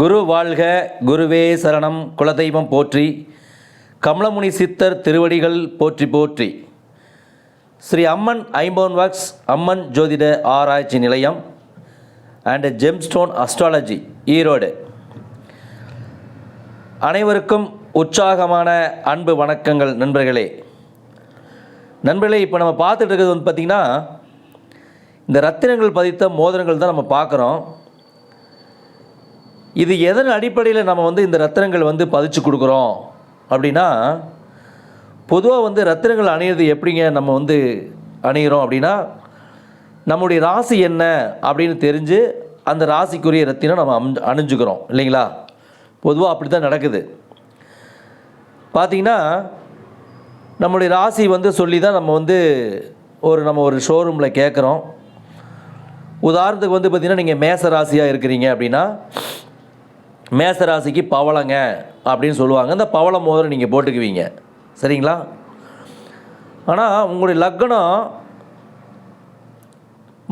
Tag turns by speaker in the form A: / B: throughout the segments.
A: குரு வாழ்க குருவே சரணம். குலதெய்வம் போற்றி. கமலமுனி சித்தர் திருவடிகள் போற்றி போற்றி. ஸ்ரீ அம்மன் ஐம்பவன் ஒர்க்ஸ் அம்மன் ஜோதிட ஆராய்ச்சி நிலையம் அண்ட் ஜெம்ஸ்டோன் அஸ்ட்ராலஜி ஈரோடு. அனைவருக்கும் உற்சாகமான அன்பு வணக்கங்கள் நண்பர்களே. நண்பர்களே இப்போ நம்ம பார்த்துட்டு இருக்கிறது வந்து பார்த்திங்கன்னா இந்த ரத்தினங்கள் பதித்த மோதிரங்கள் தான் நம்ம பார்க்குறோம். இது எதன் அடிப்படையில் நம்ம வந்து இந்த ரத்தினங்கள் வந்து பதிச்சு கொடுக்குறோம்? அப்படின்னா பொதுவாக வந்து ரத்தினங்கள் அணியிறது எப்படிங்க நம்ம வந்து அணிகிறோம் அப்படின்னா நம்முடைய ராசி என்ன அப்படின்னு தெரிஞ்சு அந்த ராசிக்குரிய ரத்தினம் நம்ம அம் அணிஞ்சுக்கிறோம். இல்லைங்களா? பொதுவாக அப்படி தான் நடக்குது. பார்த்திங்கன்னா நம்முடைய ராசி வந்து சொல்லி தான் நம்ம வந்து ஒரு நம்ம ஒரு ஷோரூமில் கேட்குறோம் உதாரணத்துக்கு வந்து பார்த்திங்கன்னா நீங்கள் மேச ராசியாக இருக்கிறீங்க அப்படின்னா மேச ராசிக்கு பவளங்க அப்படின்னு சொல்லுவாங்க. இந்த பவள மோதிரம் நீங்கள் போட்டுக்குவீங்க. சரிங்களா? ஆனால் உங்களுடைய லக்னம்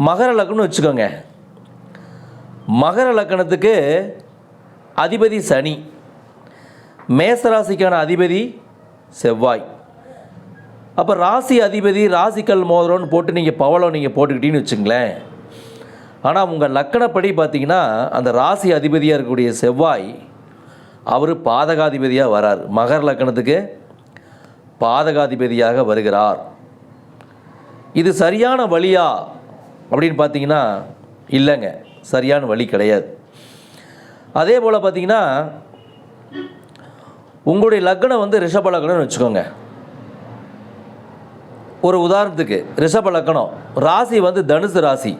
A: மகர லக்னம் வச்சுக்கோங்க. மகர லக்கணத்துக்கு அதிபதி சனி. மேசராசிக்கான அதிபதி செவ்வாய். அப்போ ராசி அதிபதி ராசிக்கல் மோதிரம்னு போட்டு நீங்கள் பவளம் நீங்கள் போட்டுக்கிட்டீங்கன்னு வச்சுங்களேன். ஆனால் உங்கள் லக்கணப்படி பார்த்தீங்கன்னா அந்த ராசி அதிபதியாக இருக்கக்கூடிய செவ்வாய் அவர் பாதகாதிபதியாக வரார். மகர லக்கணத்துக்கு பாதகாதிபதியாக வருகிறார். இது சரியான வழியா அப்படின்னு பார்த்தீங்கன்னா இல்லைங்க. சரியான வழி கிடையாது. அதே போல் பார்த்தீங்கன்னா உங்களுடைய லக்னம் வந்து ரிஷப லக்னம்னு வச்சுக்கோங்க. ஒரு உதாரணத்துக்கு ரிஷப லக்னம் ராசி வந்து தனுசு ராசி.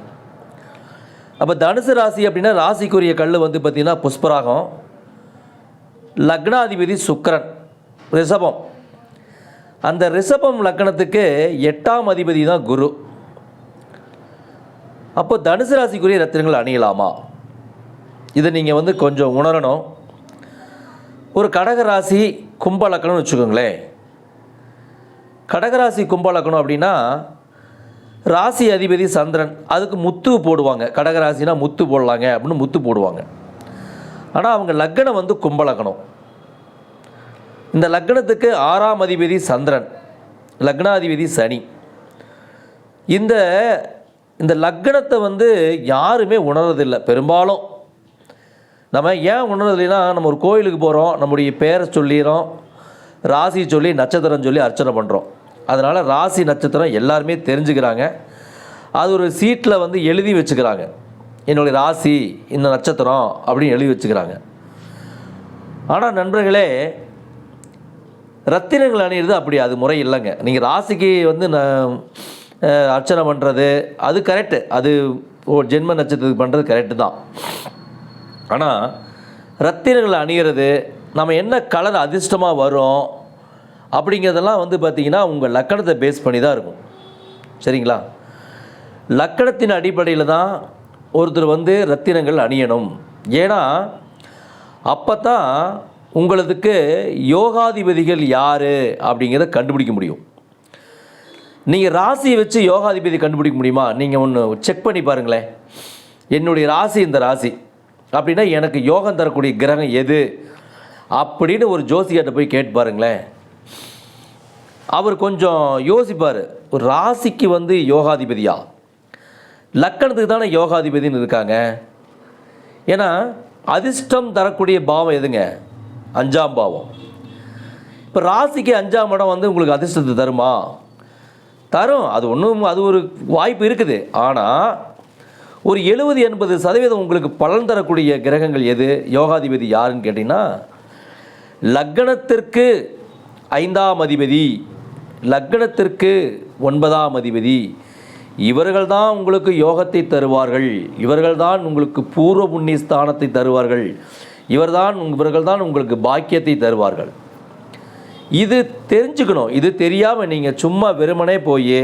A: அப்போ தனுசு ராசி அப்படின்னா ராசிக்குரிய கல் வந்து பார்த்திங்கன்னா புஷ்பராகம். லக்னாதிபதி சுக்கரன். ரிஷபம். அந்த ரிஷபம் லக்னத்துக்கு எட்டாம் அதிபதி தான் குரு. அப்போ தனுசு ராசிக்குரிய ரத்தினங்கள் அணியலாமா? இதை நீங்கள் வந்து கொஞ்சம் உணரணும். ஒரு கடக ராசி கும்ப லக்கணம்னு வச்சுக்கோங்களேன். கடகராசி கும்ப லக்கணம் அப்படின்னா ராசி அதிபதி சந்திரன் அதுக்கு முத்து போடுவாங்க. கடகராசினா முத்து போடலாங்க அப்படின்னு முத்து போடுவாங்க. ஆனால் அவங்க லக்கணம் வந்து கும்பலக்கணம். இந்த லக்னத்துக்கு ஆறாம் அதிபதி சந்திரன் லக்னாதிபதி சனி. இந்த இந்த லக்னத்தை வந்து யாருமே உணர்றதில்லை பெரும்பாலும். நம்ம ஏன் உணர்றதில்லைன்னா நம்ம ஒரு கோயிலுக்கு போகிறோம் நம்முடைய பேரை சொல்லிடுறோம் ராசி சொல்லி நட்சத்திரம் சொல்லி அர்ச்சனை பண்ணுறோம் அதனால் ராசி நட்சத்திரம் எல்லாருமே தெரிஞ்சுக்கிறாங்க. அது ஒரு சீட்டில் வந்து எழுதி வச்சுக்கிறாங்க. என்னுடைய ராசி இந்த நட்சத்திரம் அப்படின்னு எழுதி வச்சுக்கிறாங்க. ஆனால் நண்பர்களே ரத்தினங்கள் அணியிறது அப்படி அது முறை இல்லைங்க. நீங்கள் ராசிக்கு வந்து நான் அர்ச்சனை பண்ணுறது அது கரெக்டு அது ஓ ஜென்ம நட்சத்திரத்துக்கு பண்ணுறது கரெக்டு தான். ஆனால் ரத்தினங்கள் அணிகிறது நம்ம என்ன கலர் அதிர்ஷ்டமாக வரும் அப்படிங்கிறதெல்லாம் வந்து பார்த்திங்கன்னா உங்கள் லக்கணத்தை பேஸ் பண்ணி தான் இருக்கும். சரிங்களா? லக்கணத்தின் அடிப்படையில் தான் ஒருத்தர் வந்து ரத்தினங்கள் அணியணும். ஏன்னா அப்போ தான் உங்களுக்கு யோகாதிபதிகள் யார் அப்படிங்கிறத கண்டுபிடிக்க முடியும். நீங்கள் ராசியை வச்சு யோகாதிபதி கண்டுபிடிக்க முடியுமா? நீங்கள் ஒன்று செக் பண்ணி பாருங்களேன். என்னுடைய ராசி இந்த ராசி. அப்படின்னா எனக்கு யோகம் தரக்கூடிய கிரகம் எது? அப்படின்னு ஒரு ஜோசியர்கிட்ட போய் கேட்டு பாருங்களேன். அவர் கொஞ்சம் யோசிப்பார் ஒரு ராசிக்கு வந்து யோகாதிபதியா? லக்கணத்துக்கு தானே யோகாதிபதின்னு இருக்காங்க. ஏன்னா அதிர்ஷ்டம் தரக்கூடிய பாவம் எதுங்க? அஞ்சாம் பாவம். இப்போ ராசிக்கு அஞ்சாம் இடம் வந்து உங்களுக்கு அதிர்ஷ்டத்தை தருமா? தரும். அது ஒன்றும் அது ஒரு வாய்ப்பு இருக்குது. ஆனால் ஒரு எழுபது எண்பது சதவீதம் உங்களுக்கு பலன் தரக்கூடிய கிரகங்கள் எது? யோகாதிபதி யாருன்னு கேட்டிங்கன்னா லக்னத்திற்கு ஐந்தாம் அதிபதி. லக்னத்திற்கு ஒன்பதாம் அதிபதி. இவர்கள் தான் உங்களுக்கு யோகத்தை தருவார்கள். இவர்கள் தான் உங்களுக்கு பூர்வ புண்ணிய ஸ்தானத்தை தருவார்கள். இவர்தான் இவர்கள் தான் உங்களுக்கு பாக்கியத்தை தருவார்கள். இது தெரிஞ்சுக்கணும். இது தெரியாமல் நீங்கள் சும்மா வெறுமனே போய்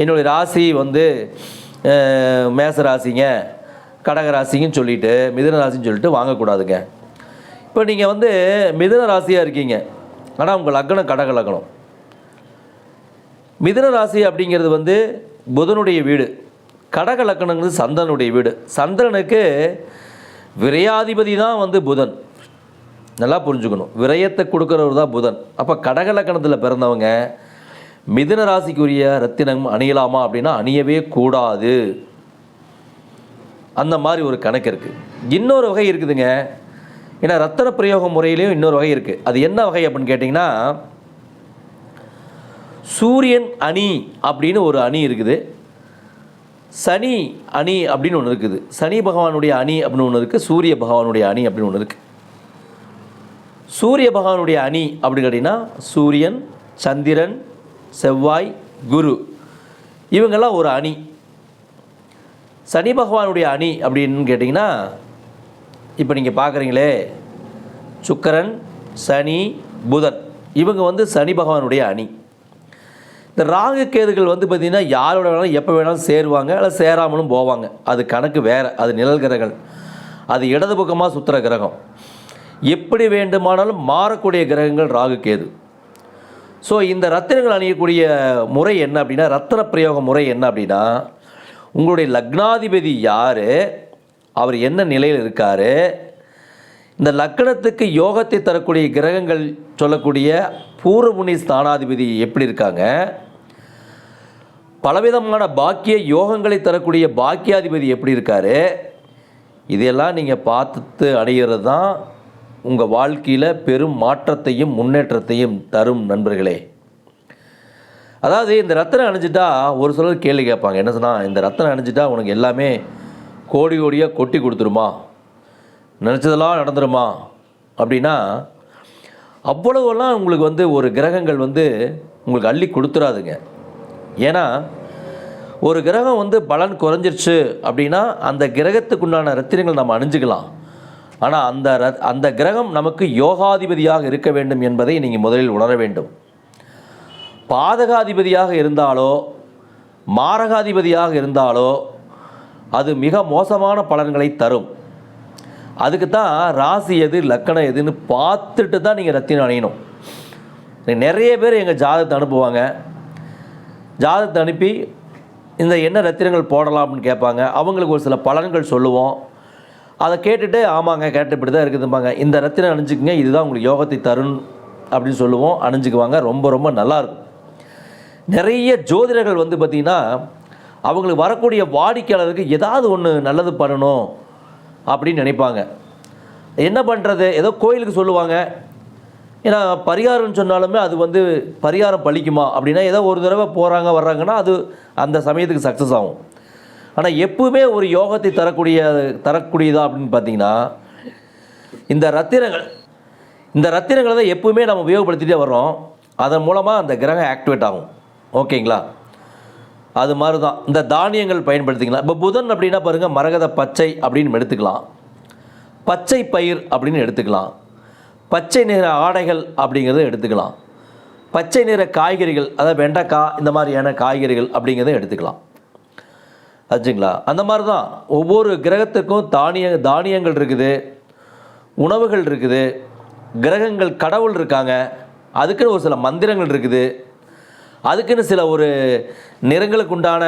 A: என்னுடைய ராசி வந்து மேச ராசிங்க கடக ராசிங்கன்னு சொல்லிட்டு மிதுன ராசின்னு சொல்லிட்டு வாங்கக்கூடாதுங்க. இப்போ நீங்கள் வந்து மிதுன ராசியாக இருக்கீங்க. ஆனால் உங்கள் லக்னம் கடக லக்னம் மிதுன ராசி அப்படிங்கிறது வந்து புதனுடைய வீடு. கடக லக்கணங்கிறது சந்திரனுடைய வீடு. சந்திரனுக்கு விரையாதிபதி தான் வந்து புதன். நல்லா புரிஞ்சுக்கணும். விரயத்தை கொடுக்குறவர் தான் புதன். அப்போ கடகலக்கணத்தில் பிறந்தவங்க மிதுன ராசிக்குரிய ரத்தினம் அணியலாமா அப்படின்னா அணியவே கூடாது. அந்த மாதிரி ஒரு கணக்கு இருக்குது இன்னொரு வகை இருக்குதுங்க. ஏன்னா ரத்தன பிரயோக முறையிலையும் இன்னொரு வகை இருக்குது அது என்ன வகை அப்படின்னு கேட்டிங்கன்னா சூரியன் அணி அப்படின்னு ஒரு அணி இருக்குது. சனி அணி அப்படின்னு ஒன்று இருக்குது. சனி பகவானுடைய அணி அப்படின்னு ஒன்று இருக்குது சூரிய பகவானுடைய அணி அப்படின்னு ஒன்று இருக்குது சூரிய பகவானுடைய அணி அப்படின்னு கேட்டிங்கன்னா சூரியன் சந்திரன் செவ்வாய் குரு. இவங்கெல்லாம் ஒரு அணி. சனி பகவானுடைய அணி அப்படின்னு கேட்டிங்கன்னா இப்போ நீங்கள் பார்க்குறீங்களே சுக்கரன் சனி புதன். இவங்க வந்து சனி பகவானுடைய அணி. இந்த ராகு கேதுகள் வந்து பார்த்திங்கன்னா யாரோட வேணாலும் எப்போ வேணாலும் சேருவாங்க அல்ல சேராமலும் போவாங்க. அது கணக்கு வேறு அது நிழல் கிரகங்கள். அது இடது பக்கமாக சுற்றுற கிரகம். எப்படி வேண்டுமானாலும் மாறக்கூடிய கிரகங்கள் ராகு கேது. ஸோ இந்த ரத்தினங்கள் அணியக்கூடிய முறை என்ன அப்படின்னா ரத்தன பிரயோக முறை என்ன அப்படின்னா உங்களுடைய லக்னாதிபதி யார் அவர் என்ன நிலையில் இருக்கார் இந்த லக்கணத்துக்கு யோகத்தை தரக்கூடிய கிரகங்கள் சொல்லக்கூடிய பூர்வமுனி ஸ்தானாதிபதி எப்படி இருக்காங்க பலவிதமான பாக்கிய யோகங்களை தரக்கூடிய பாக்கியாதிபதி எப்படி இருக்கார்? இதையெல்லாம் நீங்கள் பார்த்து அடைகிறது தான் உங்கள் வாழ்க்கையில் பெரும் மாற்றத்தையும் முன்னேற்றத்தையும் தரும் நண்பர்களே. அதாவது இந்த ரத்தனை அணிஞ்சிட்டா ஒரு சிலர் கேள்வி கேட்பாங்க. என்ன சொன்னால் இந்த ரத்தனை அணிஞ்சிட்டா உனக்கு எல்லாமே கோடி கோடியாக கொட்டி கொடுத்துருமா? நினச்சதெல்லாம் நடந்துருமா? அப்படின்னா அவ்வளவெல்லாம் உங்களுக்கு வந்து ஒரு கிரகங்கள் வந்து உங்களுக்கு அள்ளி கொடுத்துறாதுங்க. ஏன்னா ஒரு கிரகம் வந்து பலன் குறைஞ்சிருச்சு அப்படின்னா அந்த கிரகத்துக்குண்டான ரத்தினங்கள் நம்ம அணிஞ்சுக்கலாம். ஆனால் அந்த ர அந்த கிரகம் நமக்கு யோகாதிபதியாக இருக்க வேண்டும் என்பதை நீங்கள் முதலில் உணர வேண்டும். பாதகாதிபதியாக இருந்தாலோ மாரகாதிபதியாக இருந்தாலோ அது மிக மோசமான பலன்களை தரும். அதுக்கு தான் ராசி எது லக்கணம் எதுன்னு பார்த்துட்டு தான் நீங்கள் ரத்தினம் அணியணும். நிறைய பேர் எங்கள் ஜாதகத்தை அனுப்புவாங்க. ஜாதகத்தை அனுப்பி இந்த என்ன ரத்தினங்கள் போடலாம் அப்படின்னு கேட்பாங்க. அவங்களுக்கு ஒரு சில பலன்கள் சொல்லுவோம். அதை கேட்டுட்டு ஆமாங்க கேட்டு இப்படி தான் இருக்குதும்பாங்க. இந்த ரத்தினம் அணிஞ்சுக்குங்க இதுதான் உங்களுக்கு யோகத்தை தரும் அப்படின்னு சொல்லுவோம். அணிஞ்சுக்குவாங்க. ரொம்ப ரொம்ப நல்லாயிருக்கும் நிறைய ஜோதிடர்கள் வந்து பார்த்திங்கன்னா அவங்களுக்கு வரக்கூடிய வாடிக்கையாளருக்கு ஏதாவது ஒன்று நல்லது பண்ணணும் அப்படின்னு நினைப்பாங்க. என்ன பண்ணுறது ஏதோ கோயிலுக்கு சொல்லுவாங்க. ஏன்னா பரிகாரம்னு சொன்னாலுமே அது வந்து பரிகாரம் பழிக்குமா? அப்படின்னா ஏதோ ஒரு தடவை போகிறாங்க வர்றாங்கன்னா அது அந்த சமயத்துக்கு சக்ஸஸ் ஆகும். ஆனால் எப்பவுமே ஒரு யோகத்தை தரக்கூடிய தரக்கூடியதா அப்படின்னு பார்த்தீங்கன்னா இந்த ரத்தினங்கள் இந்த ரத்தினங்களை தான் எப்பவுமே நம்ம உபயோகப்படுத்திட்டே வர்றோம். அதன் மூலமாக அந்த கிரகம் ஆக்டிவேட் ஆகும். ஓகேங்களா? அது மாதிரி தான் இந்த தானியங்கள் பயன்படுத்திக்கலாம். இப்போ புதன் அப்படின்னா பாருங்கள் மரகத பச்சை அப்படின்னு எடுத்துக்கலாம். பச்சை பயிர் அப்படின்னு எடுத்துக்கலாம். பச்சை நிற ஆடைகள் அப்படிங்கிறத எடுத்துக்கலாம். பச்சை நிற காய்கறிகள் அதாவது வெண்டைக்காய் இந்த மாதிரியான காய்கறிகள் அப்படிங்கிறத எடுத்துக்கலாம். ஆச்சுங்களா? அந்த மாதிரி தான் ஒவ்வொரு கிரகத்துக்கும் தானிய தானியங்கள் இருக்குது உணவுகள் இருக்குது கிரகங்கள் கடவுள் இருக்காங்க அதுக்குன்னு ஒரு சில மந்திரங்கள் இருக்குது அதுக்குன்னு சில ஒரு நிறங்களுக்கு உண்டான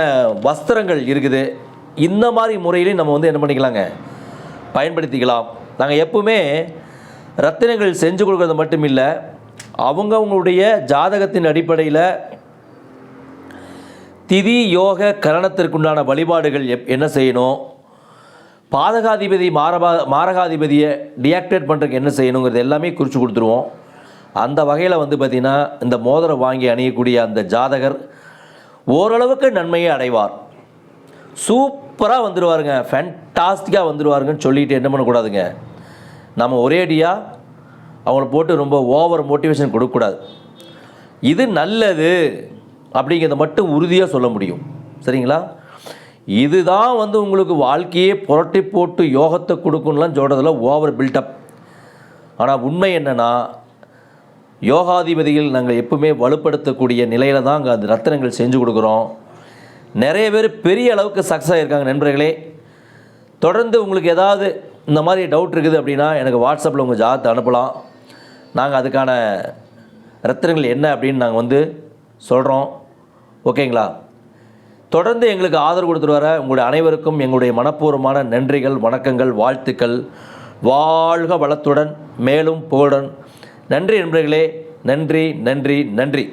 A: வஸ்திரங்கள் இருக்குது. இந்த மாதிரி முறையிலையும் நம்ம வந்து என்ன பண்ணிக்கலாங்க? பயன்படுத்திக்கலாம். நாங்கள் எப்பவுமே ரத்தினங்கள் செஞ்சு கொடுக்கறது மட்டும் இல்லை அவங்கவுங்களுடைய ஜாதகத்தின் அடிப்படையில் திதி யோக கரணத்திற்குண்டான வழிபாடுகள் எப் என்ன செய்யணும்? பாதகாதிபதி மாரபா மாரகாதிபதியை டியாக்டேட் பண்ணுறதுக்கு என்ன செய்யணுங்கிறது எல்லாமே குறித்து கொடுத்துருவோம். அந்த வகையில் வந்து பார்த்திங்கன்னா இந்த மோதிரம் வாங்கி அணியக்கூடிய அந்த ஜாதகர் ஓரளவுக்கு நன்மையை அடைவார். சூப்பராக வந்துடுவாருங்க ஃபேண்டாஸ்டிக்காக வந்துடுவாருங்கன்னு சொல்லிட்டு என்ன பண்ணக்கூடாதுங்க? நம்ம ஒரேடியாக அவங்கள போட்டு ரொம்ப ஓவர் மோட்டிவேஷன் கொடுக்கக்கூடாது. இது நல்லது அப்படிங்கிறத மட்டும் உறுதியாக சொல்ல முடியும். சரிங்களா? இதுதான் வந்து உங்களுக்கு வாழ்க்கையே புரட்டி போட்டு யோகத்தை கொடுக்கணும்லாம் சொல்கிறதுல ஓவர் பில்டப் ஆனால் உண்மை என்னென்னா யோகாதிபதிகள் நாங்கள் எப்பவுமே வலுப்படுத்தக்கூடிய நிலையில் தான் அங்கே அந்த ரத்தினங்கள் செஞ்சு கொடுக்குறோம். நிறைய பேர் பெரிய அளவுக்கு சக்ஸஸ் ஆகியிருக்காங்க நண்பர்களே. தொடர்ந்து உங்களுக்கு ஏதாவது இந்த மாதிரி டவுட் இருக்குது அப்படின்னா எனக்கு வாட்ஸ்அப்பில் உங்கள் ஜாதத்தை அனுப்பலாம். நாங்கள் அதுக்கான ரத்தினங்கள் என்ன அப்படின்னு நாங்கள் வந்து சொல்கிறோம் ஓகேங்களா? தொடர்ந்து எங்களுக்கு ஆதரவு கொடுத்துட்டு வர உங்களுடைய அனைவருக்கும் எங்களுடைய மனப்பூர்வமான நன்றிகள் வணக்கங்கள் வாழ்த்துக்கள். வாழ்க வளத்துடன் மேலும் புகழுடன். நன்றி நண்பர்களே. நன்றி நன்றி நன்றி.